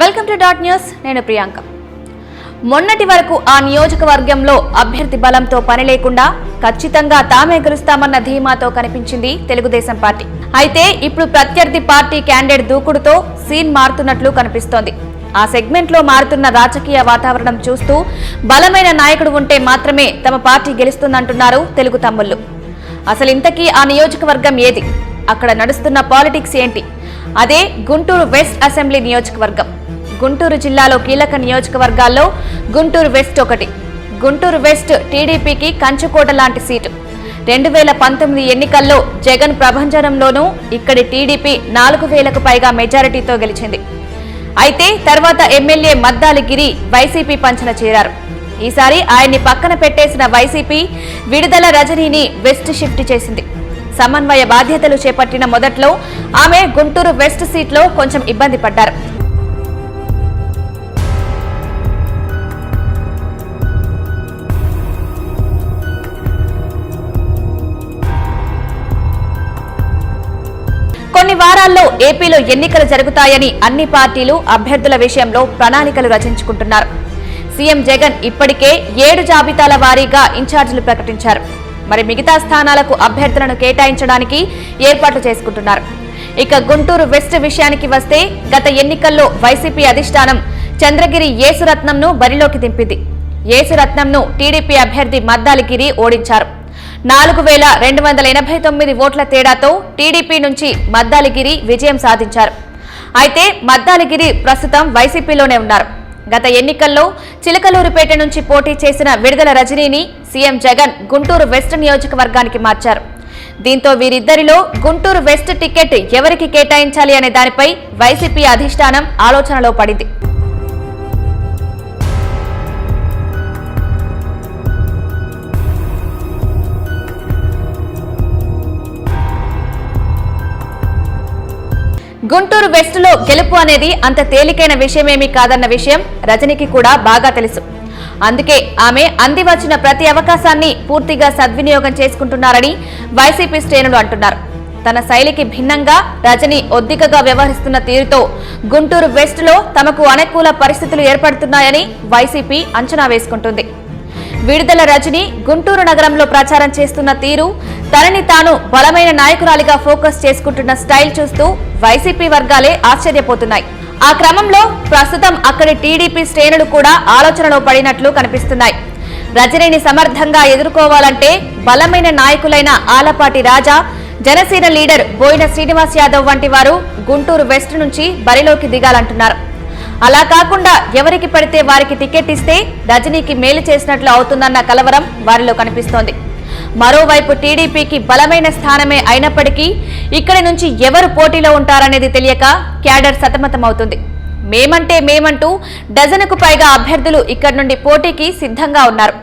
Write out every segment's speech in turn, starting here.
Welcome to dot news నేను ప్రియాంక. మొన్నటి వరకు ఆ నియోజకవర్గంలో అభ్యర్థి బలంతో పని లేకుండా ఖచ్చితంగా తామే గెలుస్తామన్న ధీమాతో కనిపించింది తెలుగుదేశం పార్టీ. అయితే ఇప్పుడు ప్రత్యర్థి పార్టీ క్యాండిడేట్ దూకుడుతో సీన్ మారుతున్నట్లు కనిపిస్తోంది. ఆ సెగ్మెంట్లో మారుతున్న రాజకీయ వాతావరణం చూస్తూ బలమైన నాయకుడు ఉంటే మాత్రమే తమ పార్టీ గెలుస్తుందంటున్నారు తెలుగు తమ్ముళ్ళు. అసలు ఇంతకీ ఆ నియోజకవర్గం ఏది? అక్కడ నడుస్తున్న పాలిటిక్స్ ఏంటి? అదే గుంటూరు వెస్ట్ అసెంబ్లీ నియోజకవర్గం. గుంటూరు జిల్లాలో కీలక నియోజకవర్గాల్లో గుంటూరు వెస్ట్ ఒకటి. గుంటూరు వెస్ట్ టీడీపీకి కంచుకోట లాంటి సీటు. రెండు వేల పంతొమ్మిది ఎన్నికల్లో జగన్ ప్రభంజనంలోనూ ఇక్కడి టీడీపీ నాలుగు వేలకు పైగా మెజారిటీతో గెలిచింది. అయితే తర్వాత ఎమ్మెల్యే మద్దాలి గిరి వైసీపీ పంచన చేరారు. ఈసారి ఆయన్ని పక్కన పెట్టేసిన వైసీపీ విడుదల రజనీని వెస్ట్ షిఫ్ట్ చేసింది. సమన్వయ బాధ్యతలు చేపట్టిన మొదట్లో ఆమె గుంటూరు వెస్ట్ సీట్లో కొంచెం ఇబ్బంది పడ్డారు. కొన్ని వారాల్లో ఏపీలో ఎన్నికలు జరుగుతాయని అన్ని పార్టీలు అభ్యర్థుల విషయంలో ప్రణాళికలు రచించుకుంటున్నారు. సీఎం జగన్ ఇప్పటికే ఏడు జాబితాల వారీగా ఇన్ఛార్జీలు ప్రకటించారు. మరి మిగతా స్థానాలకు అభ్యర్థులను కేటాయించడానికి ఏర్పాట్లు చేసుకుంటున్నారు. ఇక గుంటూరు వెస్ట్ విషయానికి వస్తే గత ఎన్నికల్లో వైసీపీ అధిష్టానం చంద్రగిరి యేసురత్నంను బరిలోకి దింపింది. యేసురత్నంను టీడీపీ అభ్యర్థి మద్దాలిగిరి ఓడించారు. నాలుగు వేల రెండు వందల ఎనభై తొమ్మిది ఓట్ల తేడాతో టీడీపీ నుంచి మద్దాలిగిరి విజయం సాధించారు. అయితే మద్దాలిగిరి ప్రస్తుతం వైసీపీలోనే ఉన్నారు. గత ఎన్నికల్లో చిలకలూరుపేట నుంచి పోటీ చేసిన విడుదల రజనీని సీఎం జగన్ గుంటూరు వెస్ట్ నియోజకవర్గానికి మార్చారు. దీంతో వీరిద్దరిలో గుంటూరు వెస్ట్ టికెట్ ఎవరికి కేటాయించాలి అనే దానిపై వైసీపీ అధిష్టానం ఆలోచనలో పడింది. గుంటూరు వెస్ట్లో గెలుపు అనేది అంత తేలికైన విషయమేమీ కాదన్న విషయం రజనీకి కూడా బాగా తెలుసు. అందుకే ఆమె అంది వచ్చిన ప్రతి అవకాశాన్ని పూర్తిగా సద్వినియోగం చేసుకుంటున్నారని వైసీపీ శ్రేణులు అంటున్నారు. తన శైలికి భిన్నంగా రజని ఒద్దికగా వ్యవహరిస్తున్న తీరుతో గుంటూరు వెస్ట్లో తమకు అనుకూల పరిస్థితులు ఏర్పడుతున్నాయని వైసీపీ అంచనా వేసుకుంటుంది. విడుదల రజని గుంటూరు నగరంలో ప్రచారం చేస్తున్న తీరు తనని తాను బలమైన నాయకురాలిగా ఫోకస్ చేసుకుంటున్న స్టైల్ చూస్తూ వైసీపీ వర్గాలే ఆశ్చర్యపోతున్నాయి. ఆ క్రమంలో ప్రస్తుతం అక్కడి టీడీపీ శ్రేణులు కూడా ఆలోచనలో పడినట్లు కనిపిస్తున్నాయి. రజనీని సమర్థంగా ఎదుర్కోవాలంటే బలమైన నాయకులైన ఆలపాటి రాజా జనసేన లీడర్ బోయిన శ్రీనివాస్ యాదవ్ వంటి వారు గుంటూరు వెస్ట్ నుంచి బరిలోకి దిగాలంటున్నారు. అలా కాకుండా ఎవరికి పడితే వారికి టికెట్ ఇస్తే రజనీకి మేలు చేసినట్లు అవుతుందన్న కలవరం వారిలో కనిపిస్తోంది. మరోవైపు టీడీపీకి బలమైన స్థానమే అయినప్పటికీ ఇక్కడి నుంచి ఎవరు పోటీలో ఉంటారనేది తెలియక క్యాడర్ సతమతమవుతుంది. మేమంటే మేమంటూ డజనుకు పైగా అభ్యర్థులు ఇక్కడి నుండి పోటీకి సిద్ధంగా ఉన్నారు.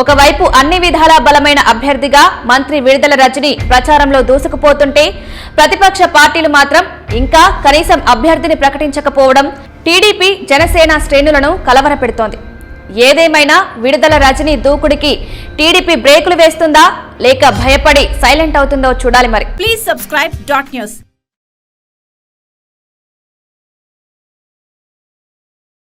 ఒకవైపు అన్ని విధాలా బలమైన అభ్యర్థిగా మంత్రి విడుదల రజని ప్రచారంలో దూసుకుపోతుంటే ప్రతిపక్ష పార్టీలు మాత్రం ఇంకా కనీసం అభ్యర్థిని ప్రకటించకపోవడం టీడీపీ జనసేన శ్రేణులను కలవరపెడుతోంది. ఏదేమైనా విడుదల రజని దూకుడికి టీడీపీ బ్రేకులు వేస్తుందా లేక భయపడి సైలెంట్ అవుతుందో చూడాలి మరి. Please subscribe dot news